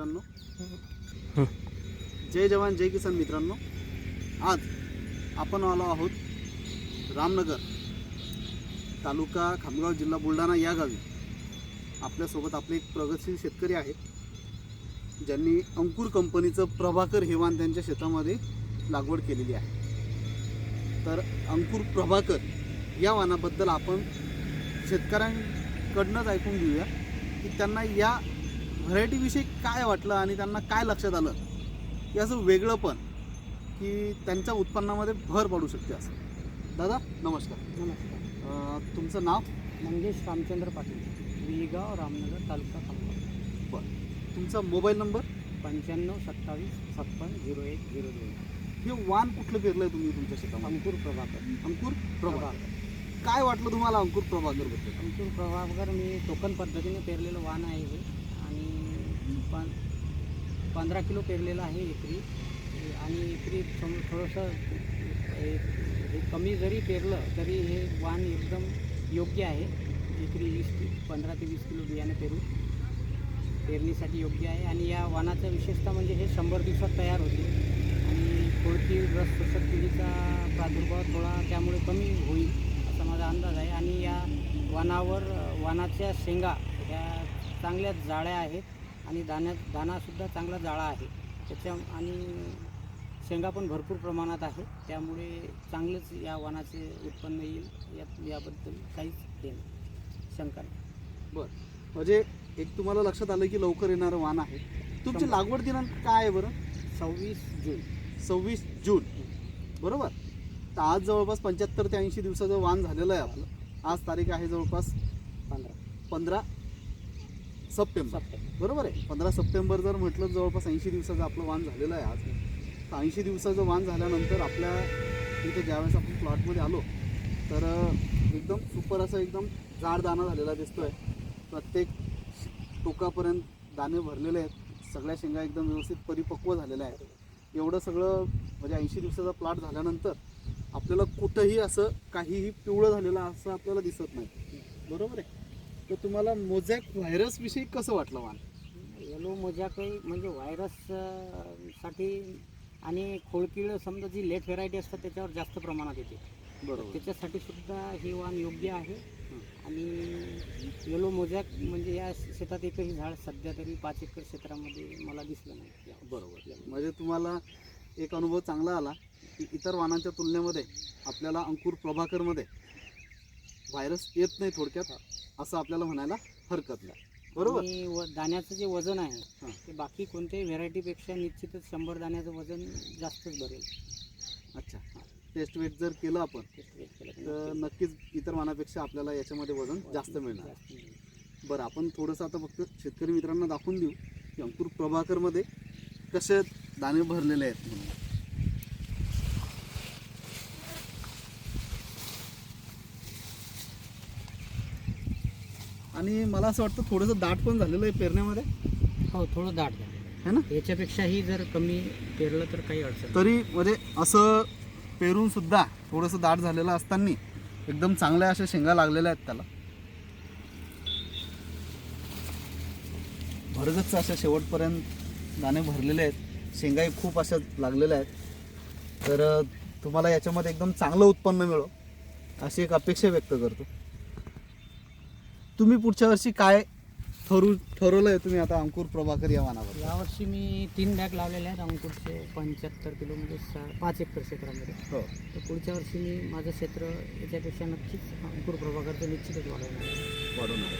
मित्रांनो. जय जवान जय किसान मित्रांनो. आज आपण आलो आहोत रामनगर तालुका खामगाव जिल्हा बुलढाणा या गावी. आपल्यासोबत आपले एक प्रगतशील शेतकरी आहेत ज्यांनी अंकुर कंपनीचं प्रभाकर हेवान त्यांच्या शेतामध्ये लागवड केलेली आहे. तर अंकुर प्रभाकर या वानाबद्दल आपण शेतकऱ्यांकडनंच ऐकून घेऊया की त्यांना या व्हरायटीविषयी काय वाटलं आणि त्यांना काय लक्षात आलं याचं वेगळं पण की त्यांच्या उत्पन्नामध्ये भर पडू शकते असं. दादा नमस्कार. नमस्कार. अं, तुमचं नाव? मंगेश रामचंद्र पाटील. विगाव रामनगर तालुका खामगाव. तुमचा मोबाईल नंबर? पंच्याण्णव सत्तावीस छप्पन झिरो एक झिरो दोन. हे वाण कुठलं पेरलं आहे तुम्ही तुमच्या शेतामध्ये? अंकुर प्रभाकर. अंकुर प्रभाकर. प्रभाकर. काय वाटलं तुम्हाला अंकुर प्रभाकरबद्दल अंकुर प्रभाकर मी टोकन पद्धतीने पेरलेलं वाण आहे हे. आणि पण पंधरा किलो पेरलेलं आहे एकरी. आणि एकरी सम थोडंसं हे हे कमी जरी पेरलं तरी हे वाण एकदम योग्य आहे. एकरी वीस पंधरा ते वीस किलो बियाणं पेरू पेरणीसाठी योग्य आहे. आणि या वाणाचं विशेषतः म्हणजे हे शंभर दिवसात तयार होते. आणि कोळती रस शोषक किडीचा प्रादुर्भाव थोडा त्यामुळे कमी होईल असा माझा अंदाज आहे. आणि या वाणावर वाणाच्या शेंगा चांगल्या जाळ्या आहेत आणि दाण्यात दाणासुद्धा चांगला जाळा आहे. त्याच्या आणि शेंगा पण भरपूर प्रमाणात आहे. त्यामुळे चांगलंच या वाणाचे उत्पन्न येईल. यात याबद्दल काहीच हे नाही. शंका नाही. बरं. म्हणजे एक तुम्हाला लक्षात आलं की लवकर येणारं वाण आहे. तुमची. लागवड दिनांक काय आहे बरं? सव्वीस जून. सव्वीस जून. बरोबर? तर आज जवळपास पंच्याहत्तर ते ऐंशी दिवसाचं वाण झालेलं आहे आपलं. आज तारीख आहे जवळपास पंधरा. पंधरा. सप्टेंबर. बरोबर आहे. पंधरा सप्टेंबर जर म्हटलं जवळपास ऐंशी दिवसाचं आपलं वाण झालेलं आहे आज. तर ऐंशी दिवसाचं वाण झाल्यानंतर आपल्या इथे ज्यावेळेस आपण प्लॉटमध्ये आलो तर एकदम सुपर असं एकदम जाड दाणा झालेला दिसतोय. प्रत्येक टोकापर्यंत दाणे भरलेले आहेत. सगळ्या शेंगा एकदम व्यवस्थित परिपक्व झालेल्या आहेत. एवढं सगळं म्हणजे ऐंशी दिवसाचा प्लॉट झाल्यानंतर आपल्याला कुठंही असं काहीही पिवळं झालेलं असं आपल्याला दिसत नाही. बरोबर आहे. तर तुम्हाला मोझॅक व्हायरसविषयी कसं वाटलं वाण येलो मोजा काही म्हणजे व्हायरससाठी आणि खोळकिळ समजा जी लेट व्हेरायटी असतात त्याच्यावर जास्त प्रमाणात येते. बरोबर. त्याच्यासाठी सुद्धा हे वाण योग्य आहे. आणि येलो मोजॅक म्हणजे या शेतात एकही झाड सध्या तरी पाच एकर क्षेत्रामध्ये मला दिसलं नाही. बरोबर. म्हणजे तुम्हाला एक अनुभव चांगला आला की इतर वाहनांच्या तुलनेमध्ये आपल्याला अंकुर प्रभाकरमध्ये व्हायरस येत नाही थोडक्यात असं आपल्याला म्हणायला हरकत नाही. बरोबर? आणि व दाण्याचं जे वजन हां. आहे ते बाकी कोणत्याही व्हेरायटीपेक्षा निश्चितच शंभर दाण्याचं वजन जास्तच भरेल अच्छा. टेस्ट वेट जर केलं आपण केलं तर तर नक्कीच. नक्कीच इतर वाहनापेक्षा आपल्याला याच्यामध्ये वजन जास्त मिळणार. जास्त मिळेल. बरं आपण थोडंसं आता फक्त शेतकरी मित्रांना दाखवून देऊ. की अंकुर प्रभाकरमध्ये कसे दाणे भरलेले आहेत म्हणून? आणि मला असं वाटतं थोडंसं दाट पण झालेलं आहे पेरण्यामध्ये. हो थोडं दाट झालं है ना? याच्यापेक्षाही जर कमी पेरलं तर काही अडचण. तरी म्हणजे असं पेरून सुद्धा थोडंसं दाट झालेलं असताना एकदम चांगल्या अशा शेंगा लागलेल्या आहेत त्याला. भरगच्च अशा शेवटपर्यंत दाणे भरलेले आहेत. शेंगाही खूप अशा लागलेल्या आहेत. तर तुम्हाला याच्यामध्ये एकदम चांगलं उत्पन्न मिळो अशी एक अपेक्षा व्यक्त करतो. तुम्ही पुढच्या वर्षी काय ठरवू ठरवलं आहे तुम्ही आता अंकुर प्रभाकर या वानावर यावर्षी मी तीन बॅग लावलेल्या आहेत अंकुरचे पंच्याहत्तर किलो म्हणजे सा पाच एकर क्षेत्रामध्ये हो तर पुढच्या वर्षी मी माझं क्षेत्र याच्यापेक्षा नक्कीच अंकुर प्रभाकरचं निश्चितच वाढवणार आहे. वाढवणार आहे.